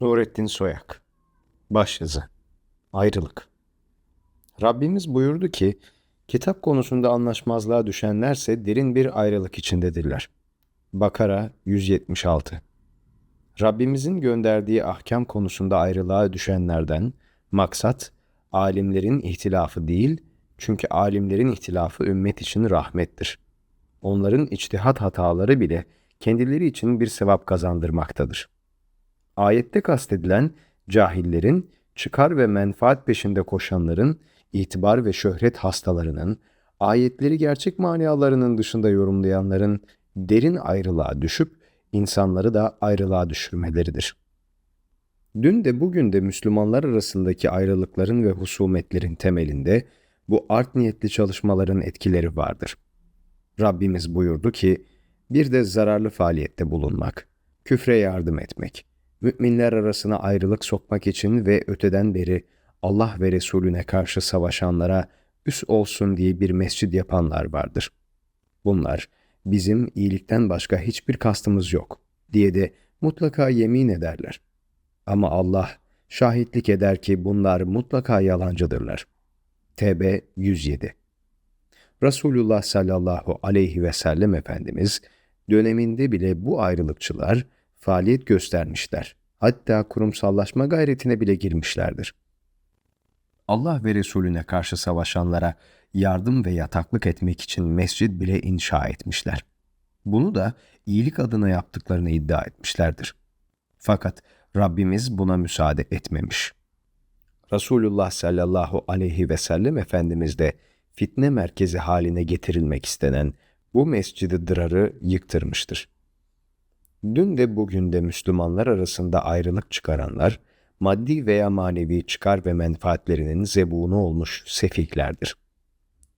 Nurettin Soyak Başyazı Ayrılık Rabbimiz buyurdu ki, kitap konusunda anlaşmazlığa düşenlerse derin bir ayrılık içindedirler. Bakara 176 Rabbimizin gönderdiği ahkam konusunda ayrılığa düşenlerden maksat alimlerin ihtilafı değil, çünkü alimlerin ihtilafı ümmet için rahmettir. Onların içtihat hataları bile kendileri için bir sevap kazandırmaktadır. Ayette kastedilen cahillerin, çıkar ve menfaat peşinde koşanların, itibar ve şöhret hastalarının, ayetleri gerçek manalarının dışında yorumlayanların derin ayrılığa düşüp insanları da ayrılığa düşürmeleridir. Dün de bugün de Müslümanlar arasındaki ayrılıkların ve husumetlerin temelinde bu art niyetli çalışmaların etkileri vardır. Rabbimiz buyurdu ki, bir de zararlı faaliyette bulunmak, küfre yardım etmek, müminler arasına ayrılık sokmak için ve öteden beri Allah ve Resulüne karşı savaşanlara üs olsun diye bir mescid yapanlar vardır. Bunlar, bizim iyilikten başka hiçbir kastımız yok diye de mutlaka yemin ederler. Ama Allah şahitlik eder ki bunlar mutlaka yalancıdırlar. TB 107 Resulullah sallallahu aleyhi ve sellem Efendimiz döneminde bile bu ayrılıkçılar faaliyet göstermişler. Hatta kurumsallaşma gayretine bile girmişlerdir. Allah ve Resulüne karşı savaşanlara yardım ve yataklık etmek için mescid bile inşa etmişler. Bunu da iyilik adına yaptıklarını iddia etmişlerdir. Fakat Rabbimiz buna müsaade etmemiş. Resulullah sallallahu aleyhi ve sellem Efendimiz de fitne merkezi haline getirilmek istenen bu mescidi dırarı yıktırmıştır. Dün de bugün de Müslümanlar arasında ayrılık çıkaranlar, maddi veya manevi çıkar ve menfaatlerinin zebunu olmuş sefihlerdir.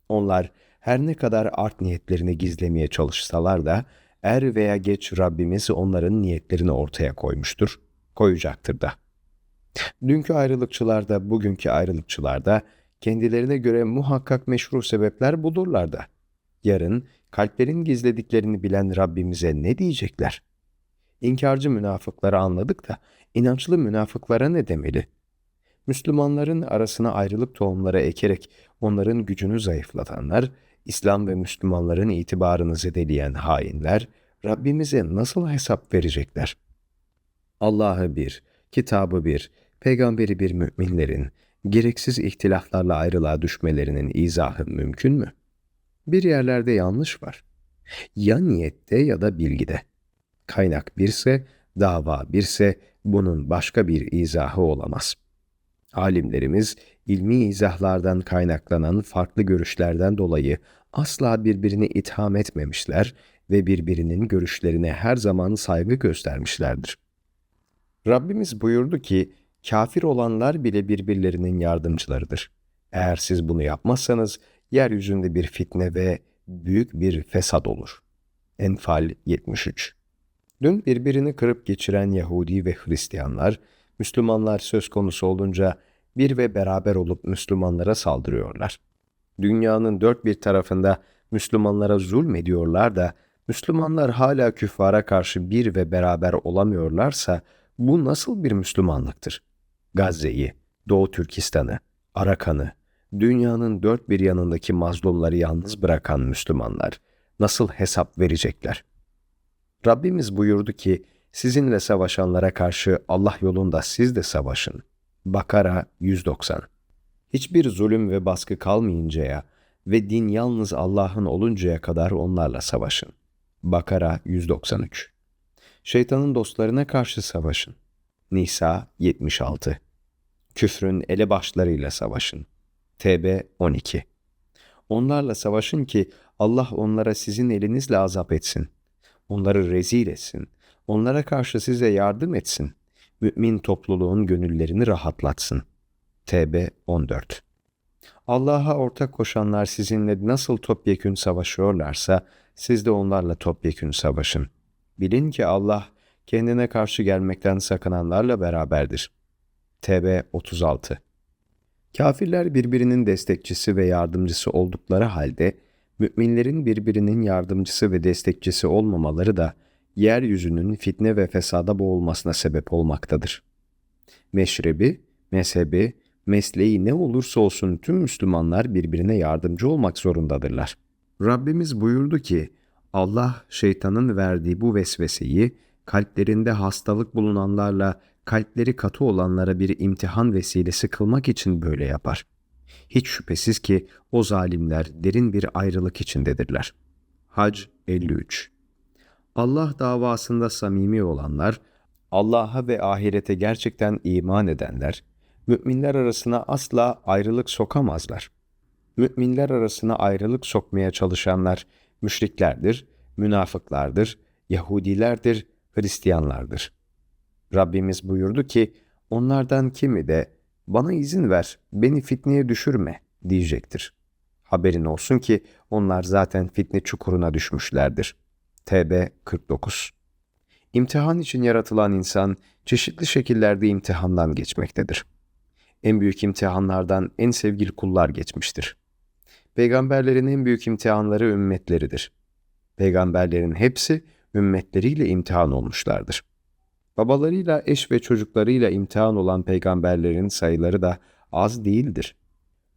Onlar her ne kadar art niyetlerini gizlemeye çalışsalar da er veya geç Rabbimiz onların niyetlerini ortaya koymuştur, koyacaktır da. Dünkü ayrılıkçılar da bugünkü ayrılıkçılar da kendilerine göre muhakkak meşru sebepler bulurlar da. Yarın kalplerin gizlediklerini bilen Rabbimize ne diyecekler? İnkarcı münafıkları anladık da inançlı münafıklara ne demeli? Müslümanların arasına ayrılık tohumları ekerek onların gücünü zayıflatanlar, İslam ve Müslümanların itibarını zedeleyen hainler, Rabbimize nasıl hesap verecekler? Allah'ı bir, kitabı bir, peygamberi bir müminlerin, gereksiz ihtilaflarla ayrılığa düşmelerinin izahı mümkün mü? Bir yerlerde yanlış var. Ya niyette ya da bilgide. Kaynak birse, dava birse bunun başka bir izahı olamaz. Alimlerimiz ilmi izahlardan kaynaklanan farklı görüşlerden dolayı asla birbirini itham etmemişler ve birbirinin görüşlerine her zaman saygı göstermişlerdir. Rabbimiz buyurdu ki, kafir olanlar bile birbirlerinin yardımcılarıdır. Eğer siz bunu yapmazsanız, yeryüzünde bir fitne ve büyük bir fesat olur. Enfal 73 Dün birbirini kırıp geçiren Yahudi ve Hristiyanlar, Müslümanlar söz konusu olunca bir ve beraber olup Müslümanlara saldırıyorlar. Dünyanın dört bir tarafında Müslümanlara zulmediyorlar da Müslümanlar hala küffara karşı bir ve beraber olamıyorlarsa bu nasıl bir Müslümanlıktır? Gazze'yi, Doğu Türkistan'ı, Arakan'ı, dünyanın dört bir yanındaki mazlumları yalnız bırakan Müslümanlar nasıl hesap verecekler? Rabbimiz buyurdu ki, sizinle savaşanlara karşı Allah yolunda siz de savaşın. Bakara 190 Hiçbir zulüm ve baskı kalmayıncaya ve din yalnız Allah'ın oluncaya kadar onlarla savaşın. Bakara 193 Şeytanın dostlarına karşı savaşın. Nisa 76 Küfrün elebaşlarıyla savaşın. TB 12 Onlarla savaşın ki Allah onlara sizin elinizle azap etsin. Onları rezil etsin. Onlara karşı size yardım etsin. Mümin topluluğun gönüllerini rahatlatsın. TB 14 Allah'a ortak koşanlar sizinle nasıl topyekün savaşıyorlarsa siz de onlarla topyekün savaşın. Bilin ki Allah kendine karşı gelmekten sakınanlarla beraberdir. TB 36 Kafirler birbirinin destekçisi ve yardımcısı oldukları halde, müminlerin birbirinin yardımcısı ve destekçisi olmamaları da yeryüzünün fitne ve fesada boğulmasına sebep olmaktadır. Meşrebi, mezhebi, mesleği ne olursa olsun tüm Müslümanlar birbirine yardımcı olmak zorundadırlar. Rabbimiz buyurdu ki, Allah şeytanın verdiği bu vesveseyi kalplerinde hastalık bulunanlarla kalpleri katı olanlara bir imtihan vesilesi kılmak için böyle yapar. Hiç şüphesiz ki o zalimler derin bir ayrılık içindedirler. Hac 53 Allah davasında samimi olanlar, Allah'a ve ahirete gerçekten iman edenler, müminler arasına asla ayrılık sokamazlar. Müminler arasına ayrılık sokmaya çalışanlar müşriklerdir, münafıklardır, Yahudilerdir, Hristiyanlardır. Rabbimiz buyurdu ki, onlardan kimi de bana izin ver, beni fitneye düşürme diyecektir. Haberin olsun ki onlar zaten fitne çukuruna düşmüşlerdir. TB 49 İmtihan için yaratılan insan çeşitli şekillerde imtihandan geçmektedir. En büyük imtihanlardan en sevgili kullar geçmiştir. Peygamberlerin en büyük imtihanları ümmetleridir. Peygamberlerin hepsi ümmetleriyle imtihan olmuşlardır. Babalarıyla, eş ve çocuklarıyla imtihan olan peygamberlerin sayıları da az değildir.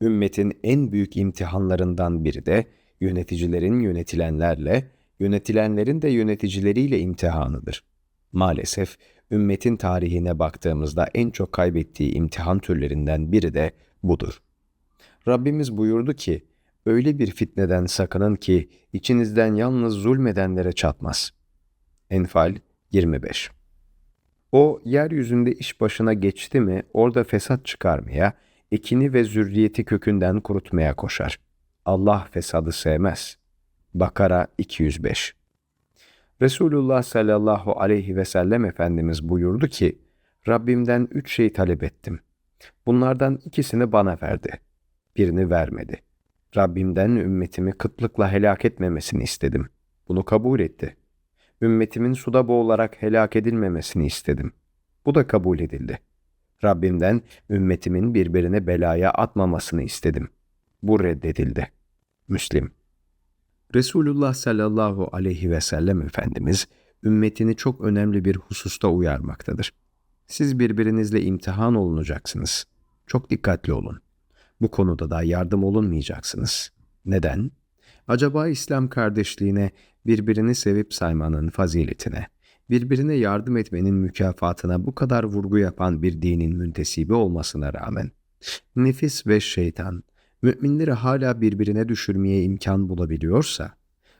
Ümmetin en büyük imtihanlarından biri de yöneticilerin yönetilenlerle, yönetilenlerin de yöneticileriyle imtihanıdır. Maalesef ümmetin tarihine baktığımızda en çok kaybettiği imtihan türlerinden biri de budur. Rabbimiz buyurdu ki, öyle bir fitneden sakının ki içinizden yalnız zulmedenlere çatmaz. Enfal 25 O yeryüzünde iş başına geçti mi orada fesat çıkarmaya, ekini ve zürriyeti kökünden kurutmaya koşar. Allah fesadı sevmez. Bakara 205 Resulullah sallallahu aleyhi ve sellem Efendimiz buyurdu ki, Rabbimden üç şey talep ettim. Bunlardan ikisini bana verdi. Birini vermedi. Rabbimden ümmetimi kıtlıkla helak etmemesini istedim. Bunu kabul etti. Ümmetimin suda boğularak helak edilmemesini istedim. Bu da kabul edildi. Rabbimden ümmetimin birbirine belaya atmamasını istedim. Bu reddedildi. Müslim Resulullah sallallahu aleyhi ve sellem Efendimiz ümmetini çok önemli bir hususta uyarmaktadır. Siz birbirinizle imtihan olunacaksınız. Çok dikkatli olun. Bu konuda da yardım olunmayacaksınız. Neden? Acaba İslam kardeşliğine, birbirini sevip saymanın faziletine, birbirine yardım etmenin mükafatına bu kadar vurgu yapan bir dinin müntesibi olmasına rağmen, nefis ve şeytan, müminleri hala birbirine düşürmeye imkan bulabiliyorsa,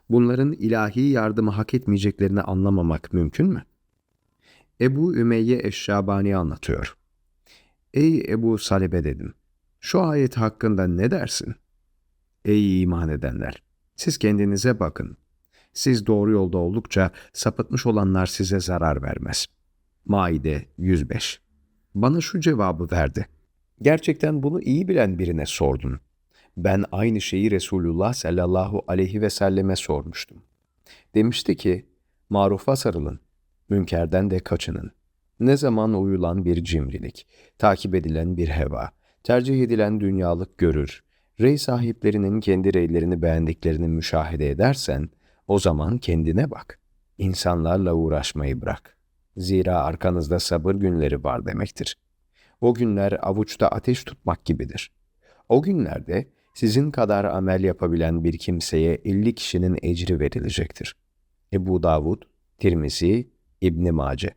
bunların ilahi yardımı hak etmeyeceklerini anlamamak mümkün mü? Ebu Ümeyye Eşşabani anlatıyor. Ey Ebu Salebe dedim. Şu ayet hakkında ne dersin? Ey iman edenler! Siz kendinize bakın. Siz doğru yolda oldukça sapıtmış olanlar size zarar vermez. Maide 105 Bana şu cevabı verdi. Gerçekten bunu iyi bilen birine sordun. Ben aynı şeyi Resulullah sallallahu aleyhi ve selleme sormuştum. Demişti ki, marufa sarılın, münkerden de kaçının. Ne zaman uyulan bir cimrilik, takip edilen bir heva, tercih edilen dünyalık görür, rey sahiplerinin kendi reylerini beğendiklerini müşahede edersen, o zaman kendine bak. İnsanlarla uğraşmayı bırak. Zira arkanızda sabır günleri var demektir. O günler avuçta ateş tutmak gibidir. O günlerde sizin kadar amel yapabilen bir kimseye 50 kişinin ecri verilecektir. Ebu Davud, Tirmizi, İbn Mace.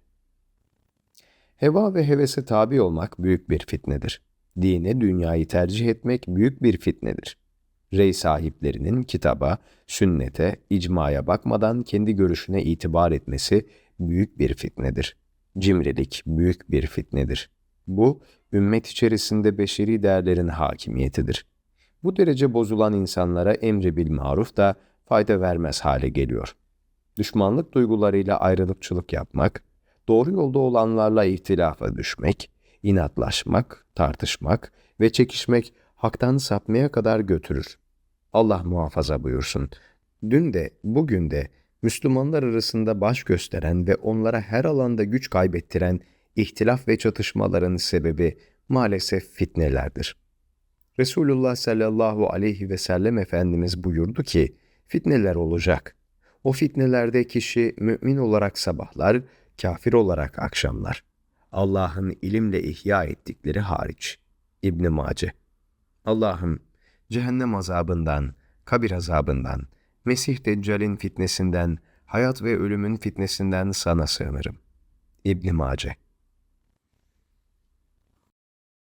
Heva ve hevese tabi olmak büyük bir fitnedir. Dine dünyayı tercih etmek büyük bir fitnedir. Rey sahiplerinin kitaba, sünnete, icmaya bakmadan kendi görüşüne itibar etmesi büyük bir fitnedir. Cimrilik büyük bir fitnedir. Bu, ümmet içerisinde beşeri değerlerin hakimiyetidir. Bu derece bozulan insanlara emri bil maruf da fayda vermez hale geliyor. Düşmanlık duygularıyla ayrılıkçılık yapmak, doğru yolda olanlarla ihtilafa düşmek, inatlaşmak, tartışmak ve çekişmek haktan sapmaya kadar götürür. Allah muhafaza buyursun. Dün de bugün de Müslümanlar arasında baş gösteren ve onlara her alanda güç kaybettiren ihtilaf ve çatışmaların sebebi maalesef fitnelerdir. Resulullah sallallahu aleyhi ve sellem Efendimiz buyurdu ki, fitneler olacak. O fitnelerde kişi mümin olarak sabahlar, kafir olarak akşamlar. Allah'ın ilimle ihya ettikleri hariç. İbn Mace. Allah'ım cehennem azabından, kabir azabından, Mesih Deccal'in fitnesinden, hayat ve ölümün fitnesinden sana sığınırım. İbn Mace.